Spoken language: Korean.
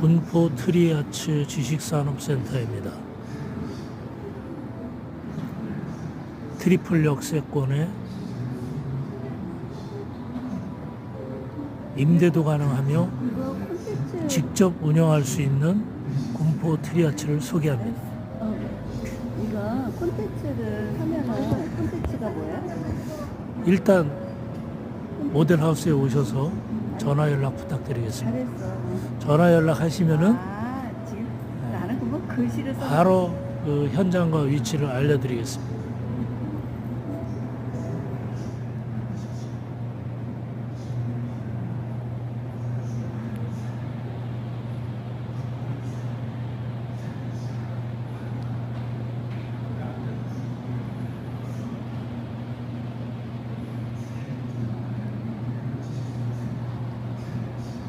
군포 트리아츠 지식산업센터입니다. 트리플 역세권에 임대도 가능하며 직접 운영할 수 있는 군포 트리아츠를 소개합니다. 어, 이거 콘텐츠를 하면은 콘텐츠가 뭐야? 일단 모델하우스에 오셔서 전화 연락 부탁드리겠습니다. 잘했어. 전화 연락하시면은 아 지금 나는 그거 글씨를 써. 바로 그 현장과 위치를 알려드리겠습니다.